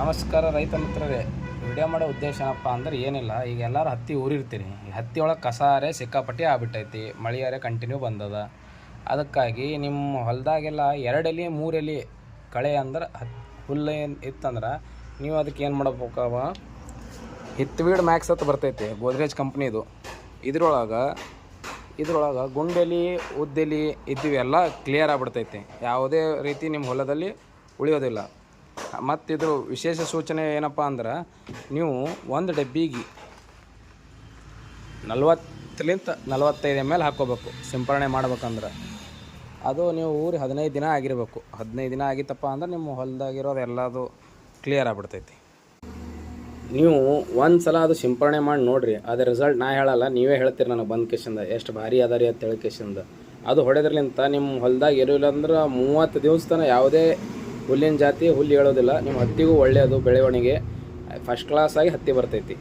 ನಮಸ್ಕಾರ ರೈತ ಮಿತ್ರರೇ. ವಿಡಿಯೋ ಮಾಡೋ ಉದ್ದೇಶ ಏನಪ್ಪ ಅಂದ್ರೆ ಏನಿಲ್ಲ, ಈಗ ಎಲ್ಲರೂ ಹತ್ತಿ ಊರಿರ್ತೀರಿ ಹತ್ತಿ ಒಳಗೆ ಕಸಾರೆ ಸಿಕ್ಕಾಪಟ್ಟಿ ಆಗ್ಬಿಟ್ಟೈತಿ ಮಳೆಯಾರೆ ಕಂಟಿನ್ಯೂ ಬಂದದ. ಅದಕ್ಕಾಗಿ ನಿಮ್ಮ ಹೊಲದಾಗೆಲ್ಲ ಎರಡು ಎಲೆ ಕಳೆ ಅಂದ್ರೆ ಹುಲ್ಲು ಏನು ಇತ್ತಂದ್ರೆ ನೀವು ಅದಕ್ಕೆ ಏನು ಮಾಡ್ಬೇಕವ ಹಿತ್ವೀಡ್ ಮ್ಯಾಕ್ಸ್ ಅಂತ ಬರ್ತೈತಿ, ಗೋದ್ರೇಜ್ ಕಂಪ್ನಿದು. ಇದ್ರೊಳಗೆ ಇದ್ರೊಳಗೆ ಗುಂಡೆಲಿ, ಉದ್ದೆಲಿ ಇದ್ದಿವೆಲ್ಲ ಕ್ಲಿಯರ್ ಆಗ್ಬಿಡ್ತೈತಿ. ಯಾವುದೇ ರೀತಿ ನಿಮ್ಮ ಹೊಲದಲ್ಲಿ ಉಳಿಯೋದಿಲ್ಲ. ಮತ್ತು ಇದ್ರ ವಿಶೇಷ ಸೂಚನೆ ಏನಪ್ಪ ಅಂದ್ರೆ ನೀವು ಒಂದು ಡಬ್ಬಿಗೆ ನಲ್ವತ್ತಲಿಂತ ನಲವತ್ತೈದು ಎಂ ಎಲ್ ಹಾಕ್ಕೋಬೇಕು ಸಿಂಪರಣೆ ಮಾಡ್ಬೇಕಂದ್ರೆ. ಅದು ನೀವು ಊರಿ ಹದಿನೈದು ದಿನ ಆಗಿರಬೇಕು. ಹದಿನೈದು ದಿನ ಆಗಿತ್ತಪ್ಪ ಅಂದ್ರೆ ನಿಮ್ಮ ಹೊಲದಾಗಿರೋದು ಎಲ್ಲದು ಕ್ಲಿಯರ್ ಆಗ್ಬಿಡ್ತೈತಿ. ನೀವು ಒಂದು ಸಲ ಅದು ಸಿಂಪರಣೆ ಮಾಡಿ ನೋಡಿರಿ ಅದ್ರ ರಿಸಲ್ಟ್ ನಾ ಹೇಳಲ್ಲ, ನೀವೇ ಹೇಳ್ತೀರಿ ನನಗೆ ಬಂದ ಕೇಶಿಂದ, ಎಷ್ಟು ಭಾರಿ ಅದ ರೀ ಅಂತ ಹೇಳಿ ಕೇಶಿಂದ. ಅದು ಹೊಡೆದ್ರಲಿಂತ ನಿಮ್ಮ ಹೊಲದಾಗ ಇರಲಿಲ್ಲ ಅಂದ್ರೆ ಮೂವತ್ತು ದಿವಸ ತನಕ ಯಾವುದೇ ಹುಲ್ಲಿನ ಜಾತಿ ಹುಲ್ಲು ಹೇಳೋದಿಲ್ಲ. ನಿಮ್ಮ ಹತ್ತಿಗೂ ಒಳ್ಳೆಯದು ಬೆಳವಣಿಗೆ. ಫಸ್ಟ್ ಕ್ಲಾಸಾಗಿ ಹತ್ತಿ ಬರ್ತೈತಿ.